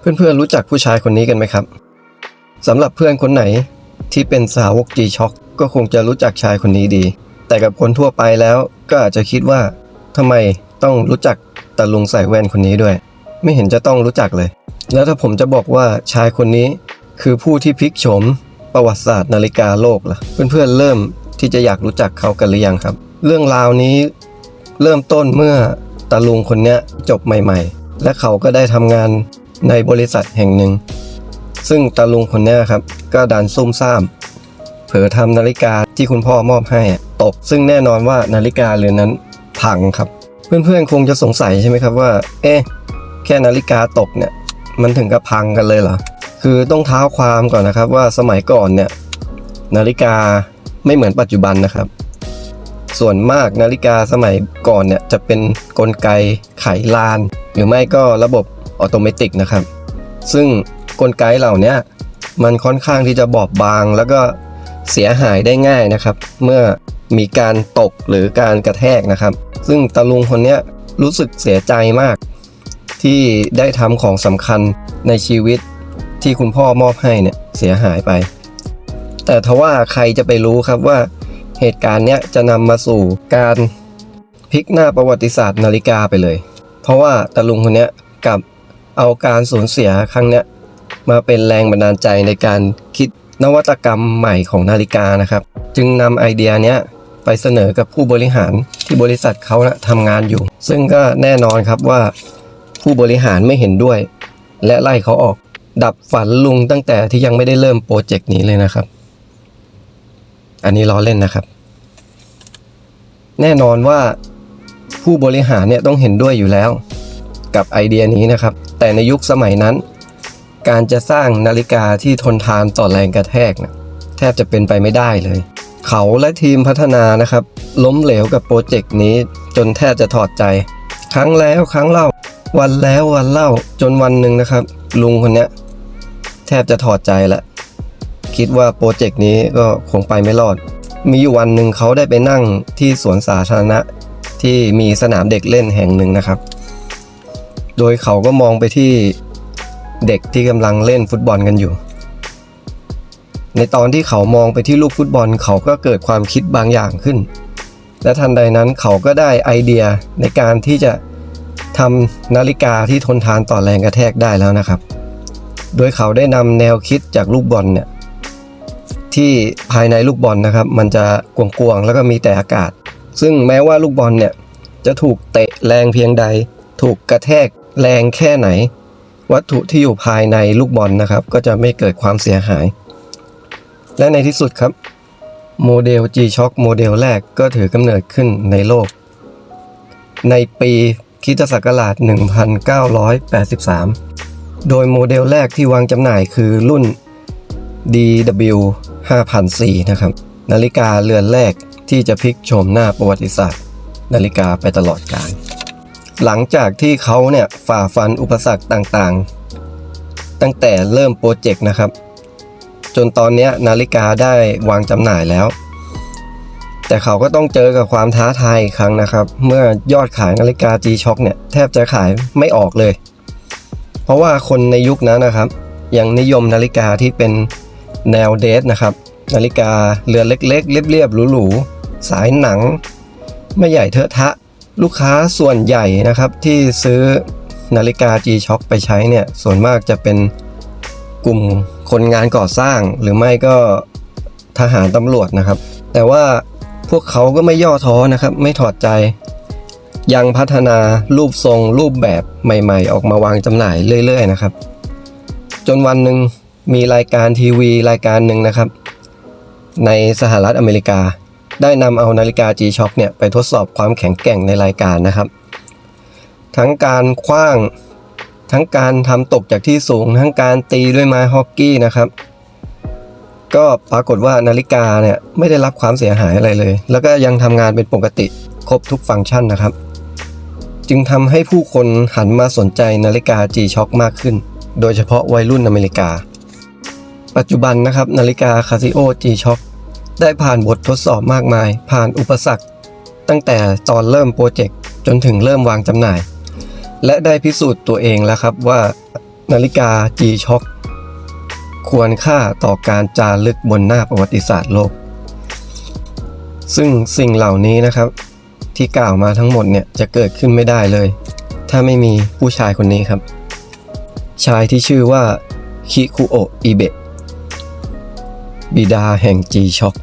เพื่อนๆรู้จักผู้ชายคนนี้กันไหมครับสำหรับเพื่อนคนไหนที่เป็นสาวก G-Shock ก็คงจะรู้จักชายคนนี้ดี แต่กับคนทั่วไปแล้วก็อาจจะคิดว่าทำไมต้องรู้จักตาลุงใส่แว่นคนนี้ด้วย ไม่เห็นจะต้องรู้จักเลย แล้วถ้าผมจะบอกว่าชายคนนี้ คือผู้ที่พลิกโฉมประวัติศาสตร์นาฬิกาโลกล่ะ เพื่อนๆเริ่มที่จะอยากรู้จักเขากันหรือยังครับ เรื่องราวนี้เริ่มต้นเมื่อตาลุงคนนี้จบใหม่ ๆ และเขาก็ได้ทำงาน ในบริษัทแห่งหนึ่ง ซึ่งตาลุงคนนี้ครับ ก็ดันซุ่มซ่าม เผลอทำนาฬิกาที่คุณพ่อมอบให้ตก ซึ่งแน่นอนว่านาฬิกาเรือนนั้นพังครับ เพื่อนๆคงจะสงสัยใช่ไหมครับว่า เอ๊ะแค่นาฬิกาตกเนี่ยมันถึงกับพังกันเลยเหรอคือต้องเท้าความก่อนนะครับว่าสมัยก่อนเนี่ยนาฬิกาไม่เหมือนปัจจุบันนะครับ ส่วนมากนาฬิกาสมัยก่อนเนี่ยจะเป็นกลไกไขลาน หรือไม่ก็ระบบ ออโตเมติกนะครับ ซึ่งกลไกเหล่านี้มันค่อนข้างที่จะบอบบางแล้วก็เสียหายได้ง่ายนะครับ เมื่อมีการตกหรือการกระแทกนะครับ ซึ่งตาลุงคนนี้รู้สึกเสียใจมาก ที่ได้ทำของสำคัญในชีวิตที่คุณพ่อมอบให้เนี่ยเสียหายไป แต่ทว่าใครจะไปรู้ครับว่าเหตุการณ์เนี้ยจะนำมาสู่การพลิกหน้าประวัติศาสตร์นาฬิกาไปเลย เพราะว่าตาลุงคนนี้กับ เอาการสูญเสียครั้งเนี้ยมาเป็นแรงบันดาลใจในการคิดนวัตกรรมใหม่ของนาฬิกานะครับ จึงนำไอเดียเนี้ยไปเสนอกับผู้บริหารที่บริษัทเขานะทำงานอยู่ ซึ่งก็แน่นอนครับว่าผู้บริหารไม่เห็นด้วย และไล่เขาออกดับฝันลุงตั้งแต่ที่ยังไม่ได้เริ่มโปรเจกต์นี้เลยนะครับ อันนี้ล้อเล่นนะครับ แน่นอนว่าผู้บริหารเนี่ยต้องเห็นด้วยอยู่แล้ว กับไอเดียนี้นะครับ แต่ในยุคสมัยนั้น การจะสร้างนาฬิกาที่ทนทานต่อแรงกระแทกนะแทบจะเป็นไปไม่ได้เลย เขาและทีมพัฒนานะครับ ล้มเหลวกับโปรเจกต์นี้จนแทบจะถอดใจ ครั้งแล้วครั้งเล่า วันแล้ววันเล่าจนวันหนึ่งนะครับ ลุงคนนี้แทบจะถอดใจละคิดว่าโปรเจกต์นี้ก็คงไปไม่รอด มีอยู่วันหนึ่งเขาได้ไปนั่งที่สวนสาธารณะที่มีสนามเด็กเล่นแห่งหนึ่งนะครับ โดยเขาก็มองไปที่เด็กที่กำลังเล่นฟุตบอลกันอยู่ ในตอนที่เขามองไปที่ลูกฟุตบอล เขาก็เกิดความคิดบางอย่างขึ้น และทันใดนั้นเขาก็ได้ไอเดียในการที่จะทำนาฬิกาที่ทนทานต่อแรงกระแทกได้แล้วนะครับ โดยเขาได้นำแนวคิดจากลูกบอลเนี่ยที่ภายในลูกบอลนะครับ มันจะกวงๆแล้วก็มีแต่อากาศ ซึ่งแม้ว่าลูกบอลเนี่ยจะถูกเตะแรงเพียงใด ถูกกระแทก แรงแค่ไหน วัตถุที่อยู่ภายในลูกบอลนะครับ ก็จะไม่เกิดความเสียหาย และในที่สุดครับโมเดล G-Shock โมเดลแรกก็ถือกำเนิดขึ้นในโลก ในปีคิตศักราช 1983 โดยโมเดลแรกที่วางจำหน่ายคือรุ่น DW 5004นะครับ นาฬิกาเรือนแรกที่จะพลิกโฉมหน้าประวัติศาสตร์ นาฬิกาไปตลอดกาล หลังจากที่เขาเนี่ยฝ่าฟันอุปสรรคต่างๆ ตั้งแต่เริ่มโปรเจกต์นะครับ จนตอนนี้นาฬิกาได้วางจำหน่ายแล้ว แต่เขาก็ต้องเจอกับความท้าทายอีกครั้งนะครับ เมื่อยอดขายนาฬิกา G-Shock เนี่ยแทบจะขายไม่ออกเลย เพราะว่าคนในยุคนั้นนะครับ ยังนิยมนาฬิกาที่เป็นแนวเดทนะครับ นาฬิกาเรือนเล็กๆ เรียบๆหรูๆสายหนัง ไม่ใหญ่เทอะทะ ลูกค้าส่วนใหญ่นะครับที่ซื้อนาฬิกา G-Shock ไปใช้เนี่ย ส่วนมากจะเป็นกลุ่มคนงานก่อสร้าง หรือไม่ก็ทหารตำรวจนะครับ แต่ว่าพวกเขาก็ไม่ย่อท้อนะครับ ไม่ถอดใจ ยังพัฒนารูปทรงรูปแบบใหม่ ๆ ออกมาวางจำหน่ายเรื่อย ๆ นะครับ จนวันหนึ่งมีรายการทีวีรายการหนึ่งนะครับ ในสหรัฐอเมริกา ได้นำเอานาฬิกา G-Shock เนี่ยไปทดสอบความแข็งแกร่งในรายการนะครับ ทั้งการคว้าง ทั้งการทำตกจากที่สูง ทั้งการตีด้วยไม้ฮอกกี้นะครับ ก็ปรากฏว่านาฬิกาเนี่ยไม่ได้รับความเสียหายอะไรเลย แล้วก็ยังทำงานเป็นปกติครบทุกฟังก์ชันนะครับ จึงทำให้ผู้คนหันมาสนใจนาฬิกา G-Shock มากขึ้น โดยเฉพาะวัยรุ่นอเมริกา ปัจจุบันนะครับนาฬิกา Casio G-Shock ได้ผ่านบททดสอบมากมาย ผ่านอุปสรรค ตั้งแต่ตอนเริ่มโปรเจกต์จนถึงเริ่มวางจำหน่าย และได้พิสูจน์ตัวเองแล้วครับว่านาฬิกา G-Shock ควรค่าต่อการจารึกบนหน้าประวัติศาสตร์โลก ซึ่งสิ่งเหล่านี้นะครับ ที่กล่าวมาทั้งหมดเนี่ยจะเกิดขึ้นไม่ได้เลย ถ้าไม่มีผู้ชายคนนี้ครับ ชายที่ชื่อว่าคิคุโอะอิเบะบิดาแห่ง G-Shock